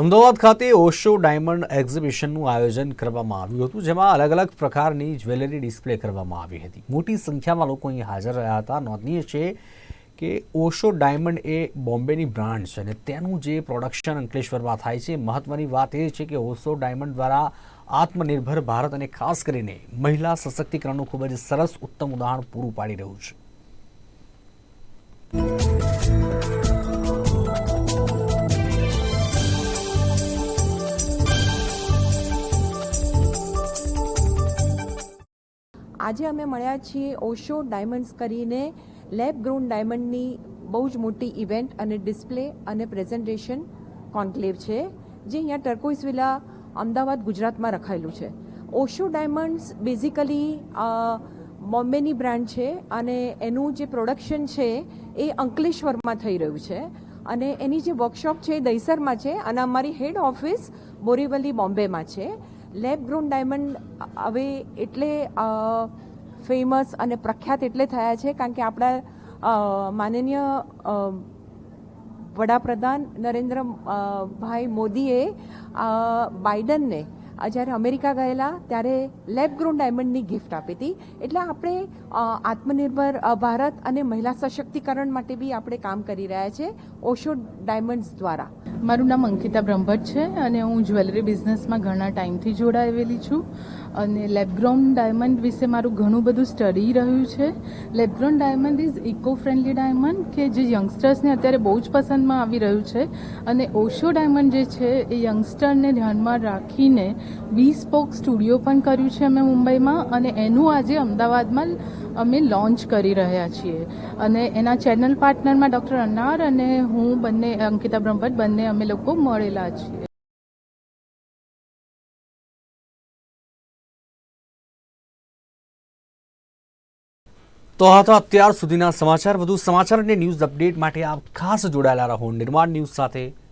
અમદાવાદ ખાતે ઓશો ડાયમંડ એક્ઝિબિશનનું આયોજન કરવામાં આવ્યું હતું, જેમાં અલગ અલગ પ્રકારની જ્વેલરી ડિસ્પ્લે કરવામાં આવી હતી. મોટી સંખ્યામાં લોકો અહીં હાજર રહ્યા હતા. નોંધનીય છે કે ઓશો ડાયમંડ એ બોમ્બેની બ્રાન્ડ છે અને તેનું જે પ્રોડક્શન અંકલેશ્વરમાં થાય છે, મહત્વની વાત એ છે કે ઓશો ડાયમંડ દ્વારા આત્મનિર્ભર ભારત અને ખાસ કરીને મહિલા સશક્તિકરણનું ખૂબ જ સરસ ઉત્તમ ઉદાહરણ પૂરું પાડી રહ્યું છે. આજે અમે મળ્યા છીએ ઓશો ડાયમંડ્સ કરીને લેબ ગ્રોન ડાયમંડની બહુ જ મોટી ઇવેન્ટ અને ડિસ્પ્લે અને પ્રેઝન્ટેશન કોન્ક્લેવ છે, જે અહીંયા ટર્કોઇસ વિલા અમદાવાદ, ગુજરાતમાં રખાયેલું છે. ઓશો ડાયમંડ્સ બેઝિકલી બોમ્બેની બ્રાન્ડ છે અને એનું જે પ્રોડક્શન છે એ અંકલેશ્વરમાં થઈ રહ્યું છે અને એની જે વર્કશોપ છે એ દહીસરમાં છે અને અમારી હેડ ઓફિસ બોરીવલી બોમ્બેમાં છે. લેબ ગ્રોન ડાયમંડ હવે એટલે ફેમસ અને પ્રખ્યાત એટલે થયા છે, કારણ કે આપણા માનનીય વડાપ્રધાન નરેન્દ્ર ભાઈ મોદીએ બાઇડનને જ્યારે અમેરિકા ગયેલા, ત્યારે લેબ ગ્રોન ડાયમંડની ગિફ્ટ આપી હતી. એટલે આપણે આત્મનિર્ભર ભારત અને મહિલા સશક્તિકરણ માટે બી આપણે કામ કરી રહ્યા છે ઓશો ડાયમંડ્સ દ્વારા. મારું નામ અંકિતા બ્રહ્મભટ્ટ છે અને હું જ્વેલરી બિઝનેસમાં ઘણા ટાઈમથી જોડાયેલી છું. અને લેબગ્રોન ડાયમંડ વિશે મારું ઘણું બધું સ્ટડી રહ્યું છે. Lab grown diamond is eco friendly diamond કે જે યંગસ્ટર્સને અત્યારે બહુ જ પસંદમાં આવી રહ્યું છે. અને ઓશો ડાયમંડ જે છે એ યંગસ્ટરને ધ્યાનમાં રાખીને વી સ્પોક સ્ટુડિયો પણ કર્યું છે અમે મુંબઈમાં અને એનું આજે અમદાવાદમાં અમે લોન્ચ કરી રહ્યા છીએ. અને એના ચેનલ પાર્ટનરમાં ડૉક્ટર અન્નાર અને હું બંને, અંકિતા બ્રહ્મભટ્ટ બંને અમે લોકો મળેલા છીએ. તો હા હતા અત્યાર સુધીના સમાચાર, વધુ સમાચાર અને ન્યૂઝ અપડેટ માટે આપ ખાસ જોડાયેલા રહો. નિર્માણ ન્યૂઝ સાથે